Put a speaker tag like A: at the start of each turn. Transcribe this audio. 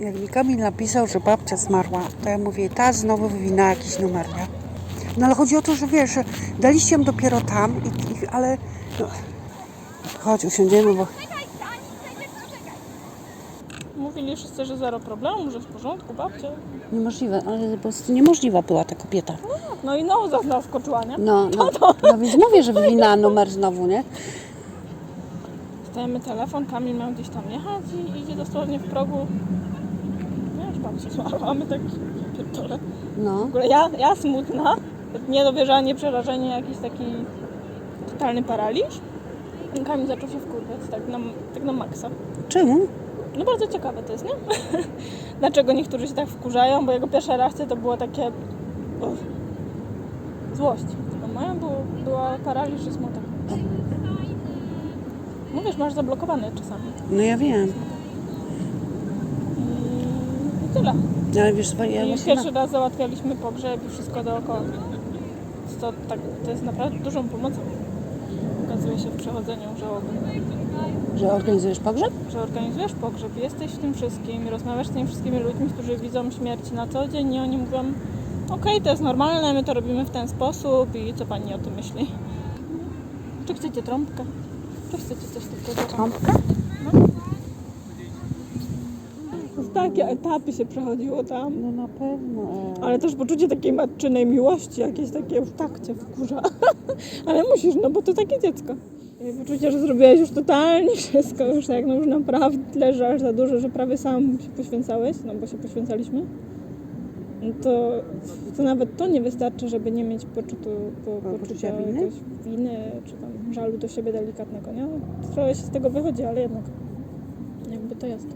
A: Jak mi Kamil napisał, że babcia zmarła, to ja mówię, ta znowu wywinęła jakiś numer, nie? No ale chodzi o to, że wiesz, że daliście ją dopiero tam, i, i, ale... No, chodź, usiądziemy, bo...
B: Mówili wszyscy, że zero problemu, że w porządku, babcia.
A: Niemożliwe, ale po prostu niemożliwa była ta kobieta.
B: No i no znowu wskoczyła, nie?
A: No, no, no więc mówię, że wywinęła numer znowu, nie?
B: Dostajemy telefon, Kamil miał gdzieś tam jechać i idzie dosłownie w progu. Wiesz, babcia zmarła, my tak pierdolę.
A: No.
B: W ogóle ja, ja smutna, niedowierzanie, przerażenie, jakiś taki totalny paraliż. Kamil zaczął się wkurwiać, tak na, tak na maksa.
A: Czemu?
B: No bardzo ciekawe to jest, nie? Dlaczego niektórzy się tak wkurzają, bo jego pierwsza reakcja to było takie... uff, złość. A moja było, była paraliż i smutek. Mówisz, masz zablokowane czasami.
A: No ja wiem.
B: Tyle.
A: Ale wiesz, co, ja
B: I
A: właśnie...
B: pierwszy raz załatwialiśmy pogrzeb i wszystko dookoła. To, tak, to jest naprawdę dużą pomocą. Okazuje się w przechodzeniu żałoby.
A: Że organizujesz pogrzeb?
B: Że organizujesz pogrzeb, jesteś w tym wszystkim, rozmawiasz z tymi wszystkimi ludźmi, którzy widzą śmierć na co dzień i oni mówią okej, to jest normalne, my to robimy w ten sposób i co pani o tym myśli? Czy chcecie trąbkę? Czy chcecie coś takiego?
A: Trąbkę?
B: W takie etapy się przechodziło tam.
A: No na pewno.
B: Ale też poczucie takiej matczynej miłości, jakieś takie już tak cię wkurza. Ale musisz, no bo to takie dziecko. I poczucie, że zrobiłeś już totalnie wszystko, już tak, no już naprawdę że aż za dużo, że prawie sam się poświęcałeś, no bo się poświęcaliśmy. No to, to nawet to nie wystarczy, żeby nie mieć poczutu, po,
A: Poczucia
B: poczucia
A: winy?
B: winy, czy tam żalu do siebie delikatnego, nie? Trochę się z tego wychodzi, ale jednak jakby to jest.